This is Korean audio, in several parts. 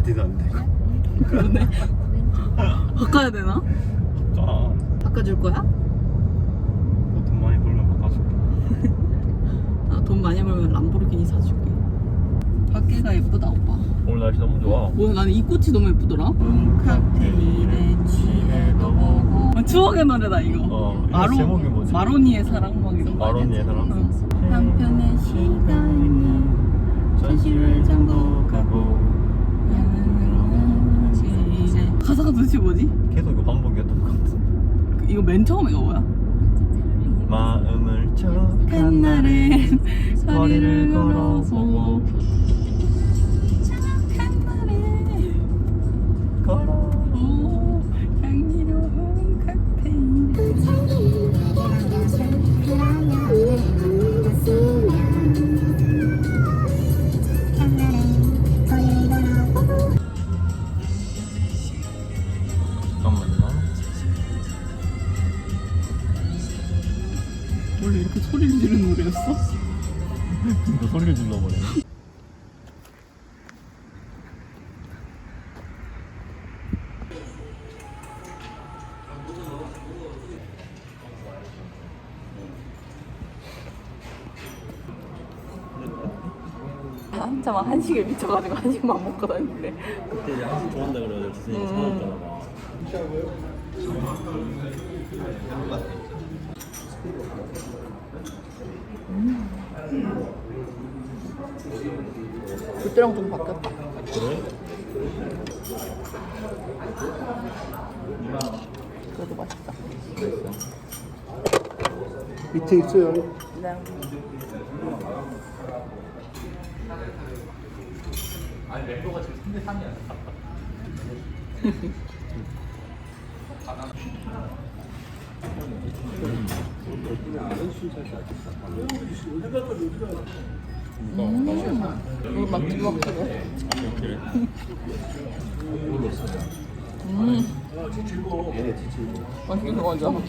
아이디도 안 돼. 그러네. 바꿔야 되나? 아, 바꿔줄 거야? 돈 많이 벌면 바꿔줄게. 아, 돈 많이 벌면 람보르기니 사줄게. 밖에가 예쁘다 오빠. 오늘 날씨 너무 좋아. 오늘 나는 이 꽃이 너무 예쁘더라. 칵테일에 취해도 보고. 아, 추억의 노래다 이거. 어, 이거 제목이 뭐지? 마로니의 사랑 막 이런 거. 아니야? 마로니의 사랑? 어. 한편의 시간이 전시회 장독하고 이제 가사가 도대체 뭐지? 계속 이거 반복이었던 것. 그- 이거 맨 처음에가 뭐야? 마음을 척한 날엔 거리를 걸어보고 한참 한식에 미쳐가지고 한식만 먹고 다니는데 그때 양식 좋아한다 그래가지고 주선이 사왔잖아. 그때랑 좀 바뀌었다 그래? 그래도 맛있다 밑에 있어요. 네. 음, 막 뒤먹히고 음. 맛있게 먹어줘 안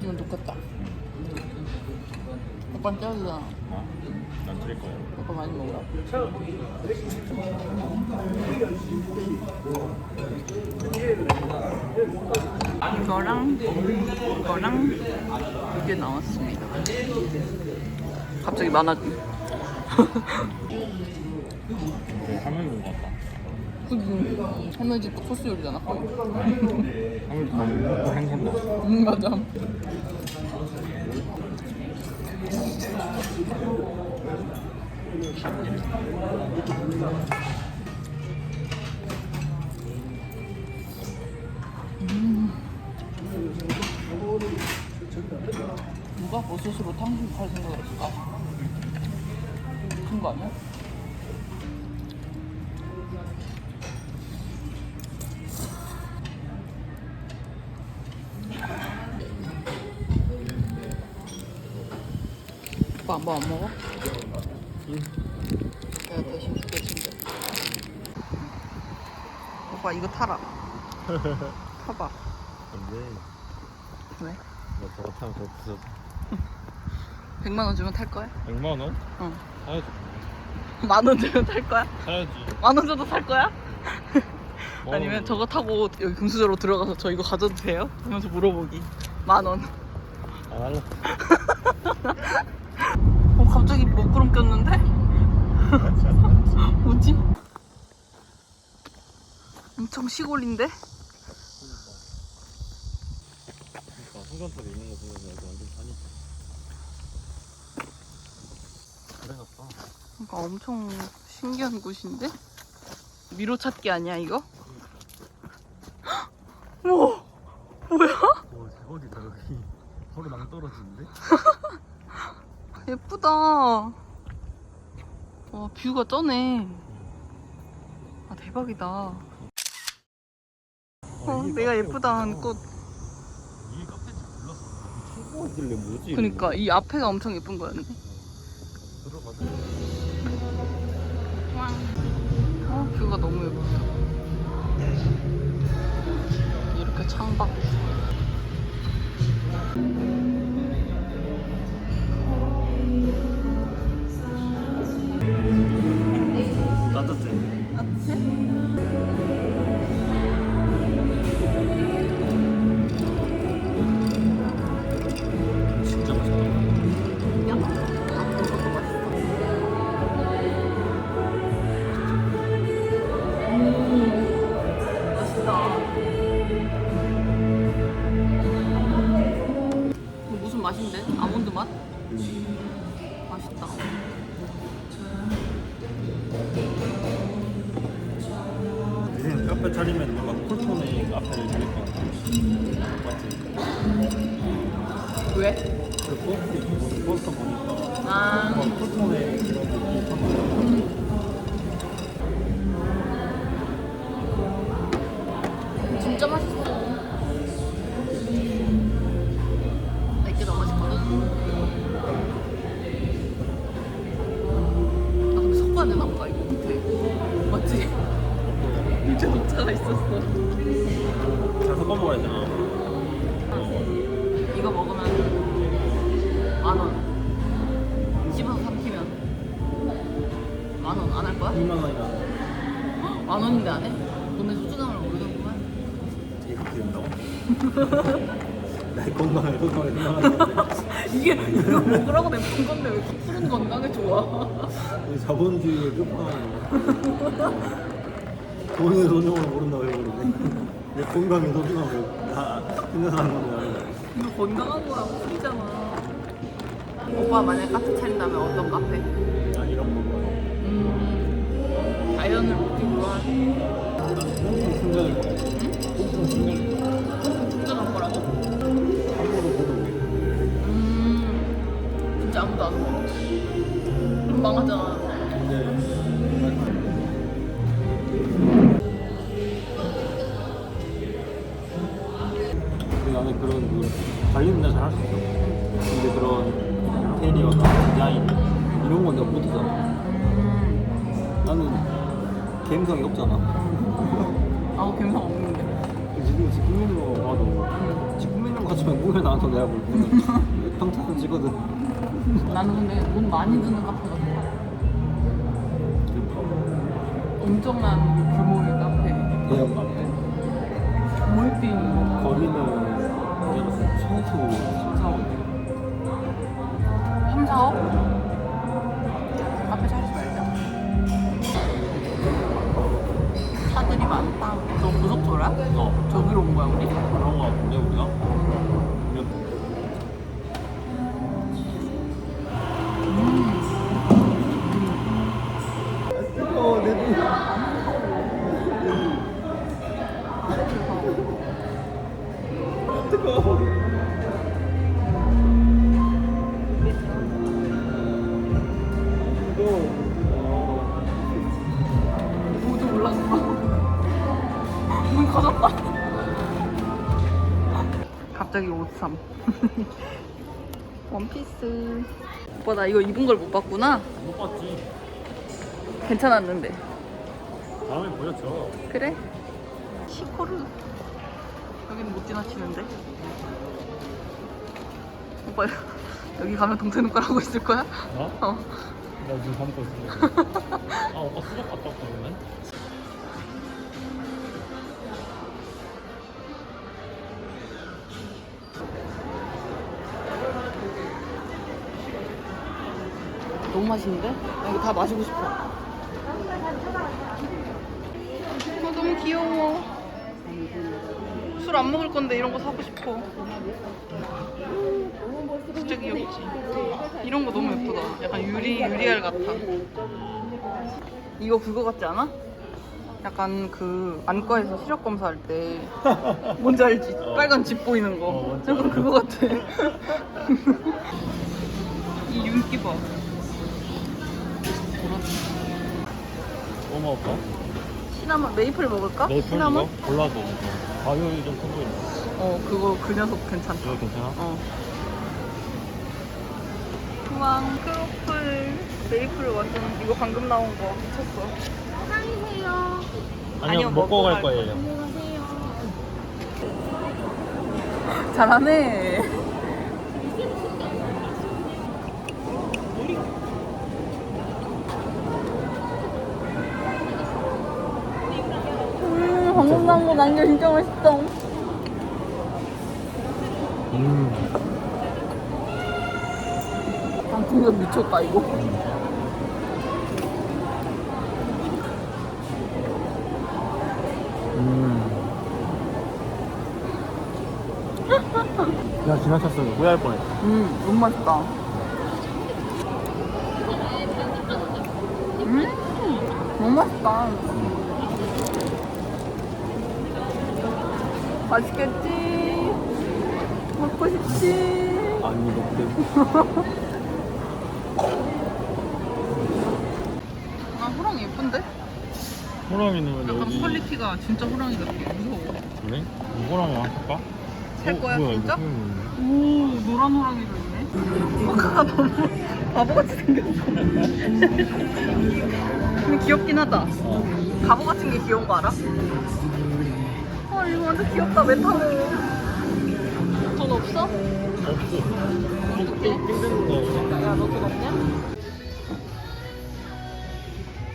찍으면 똑같다 오빠는 떼어주잖아 난 드릴 거야. 오빠 많이 먹어라 이거랑 이거랑 이게 나왔습니다 갑자기 많아지 뭐 하면 것 같다. 그지 할머니 집 코스 요리잖아 거의 하면 다 먹고 행선다. 응 맞아 누가 버섯으로 탕수육 할 생각을 했을까? 미친 거 아니야? 오빠 뭐 안 먹어? 내가 대신 시켜준대 오빠 이거 타라 타봐 근데 왜? 나 저거 타면 더 부서. 100만 원 주면 탈 거야? 100만 원? 응. 사야지. 만 원 주면 탈 거야? 사야지. 만 원 줘도 탈 거야? 뭐 아니면 저거 타고 여기 금수저로 들어가서 저 이거 가져도 돼요? 하면서 물어보기 만 원. 안 할래. 어 갑자기 먹구름 꼈는데? 뭐지? 엄청 시골인데? 그러니까 성전탑에 있는 거 보면 여기 완전 산이지. 그래놨다. 그러니까 엄청 신기한 곳인데? 미로 찾기 아니야 이거? 우와 뭐야? 와 대박이다 여기. 서로 낭떨어지는데? 예쁘다. 와 뷰가 쩌네. 아 대박이다. 어 내가 예쁘다 하는 꽃. 이게 카페인지 몰랐어. 최고 있길래 뭐지? 그니까 이 앞에가 엄청 예쁜 거였네. 들어가자. 어 뷰가 너무 예쁘다. 이렇게 창밖. 따뜻해 네? 카페 차리면 뭔가 쿨톤의 카페를 차릴 것 같아. 맞지? 왜? 그 포스터, 포스터 보니까 아 뭔가 쿨톤의 돈의 소중함을 모르는구만. 이게 그렇게 된다고? 나의 건강을 건강을 생각하는데 이게 이거 먹으라고 내본 건데 왜 푸른 건강에 좋아? 자본주의의 끝판왕이야 돈의 소중함을 모른다고 해버리네 내 건강의 소중함을 다 생각하는 거야 이거 건강한 거랑 풀이잖아. 오빠 만약 카페 차린다면 어떤 카페? 난 이런 거 먹어요 음, 자연을 모티브로 한 숨겨질 거야 충전한 거라고? 음, 진짜 아무도 안 먹어. 그럼 망하잖아. 근데 나는 그런 그 관리는 내가 잘할 수 있어 근데 그런 인테리어나 디자인 이런 건 내가 못하잖아 음, 나는 감성이 없잖아 아무 감성 없는데. 지금 집 꾸미는 거 봐도 음. 집 꾸미는 거 같으면 꾸며 나한테 내가 뭘 꾸며 평탄은 찍거든 나는 근데 돈 많이 드는 카페가 좋아. 엄청난 규모의 카페. 대형 카페 몰핀. 거리는 내가 봤을 때 3, 4원 3, 4억? 모두 올랐어. 문 커졌다. 갑자기 옷삼. 원피스. 오빠 나 이거 입은 걸 못 봤구나. 못 봤지. 괜찮았는데. 다음에 보여줘. 그래? 시코르. 여기는 못 지나치는데. 오빠 여기 가면 동태 눈깔 하고 있을 거야? 나? 어. 나 지금 밥 먹고 있어. 아 오빠 수족 갔다 왔거든. 너무 맛있는데? 나 이거 다 마시고 싶어. 아, 너무 귀여워. 술 안 먹을 건데 이런 거 사고 싶어. 진짜 귀엽지? 이런 거 너무 예쁘다. 약간 유리, 유리알 같아. 이거 그거 같지 않아? 약간 그 안과에서 시력 검사할 때 뭔지 알지? 어. 빨간 집 보이는 거. 어, 뭔지 약간. 그거 같아. 이 윤기 봐. 뭐 먹을까? 시나몬 메이플 먹을까? 메이플 시나몬? 골라줘. 가격이 좀큰거 있네. 어 그거 그 녀석 괜찮다. 이거 괜찮아? 어. 후왕 크로플 메이플 완전 이거 방금 나온 거 미쳤어. 사랑해요. 아니요, 아니요, 먹고 먹고 갈갈 거예요. 안녕하세요. 잘하네. 음, 거 남겨 진짜 맛있어. 음. 아, 진짜 미쳤다 이거. 음. 야, 지나쳤어. 후회할 뻔했어. 음, 너무 맛있다. 음, 너무 맛있다. 맛있겠지? 먹고 싶지? 아니 먹대 아 호랑 예쁜데? 호랑이는 약간 여기 퀄리티가 진짜 호랑이 같아 무서워 그래? 호랑이 안 할까? 살 거야, 뭐야, 진짜? 이거. 오 노란 호랑이도 있네 호카가 너무 바보같이 생겼어 근데 귀엽긴 하다 어. 바보 같은 게 귀여운 거 알아? 아 이거 완전 귀엽다 메타로 돈 없어? 없어 어떻게 힘든데 야너 돈 없냐?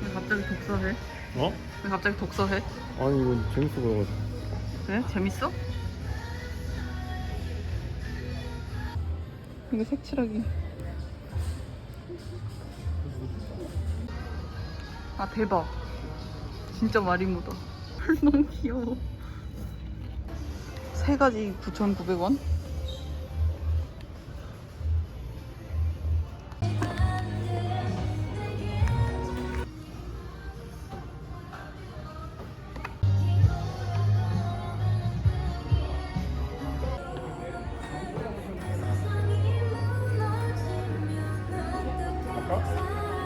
왜 갑자기 독서해? 어? 왜 갑자기 독서해? 아니 이거 재밌어 보여가지고 왜? 재밌어? 이거 색칠하기 아 대박 진짜 마리모다 너무 귀여워 세 가지 9,900원?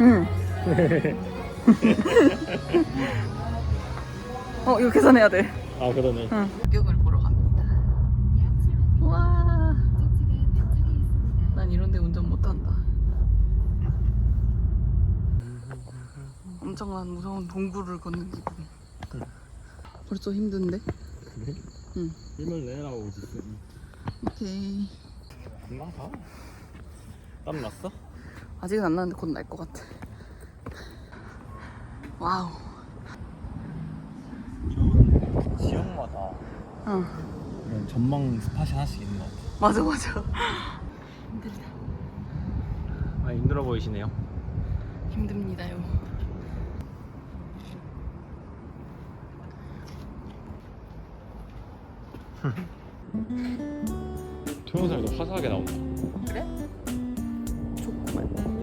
응. 어 이거 계산해야 돼. 아 그러네 응. 구경을 보러 갑니다. 와. 난 이런데 운전 못한다. 엄청난 무서운 동굴을 걷는 기분. 벌써 힘든데? 그래? 응. 힘을 내라고 지금 오케이. 금방 가. 땀 났어? 아직은 안 나는데 곧 날 것 같아. 와우. 이런 지역마다 응. 이런 전망 스팟이 하나씩 있는 것 같아 맞아 맞아. 힘들다. 아 힘들어 보이시네요 힘듭니다요. 동영상이 더 화사하게 나온다 그래? 좋구만.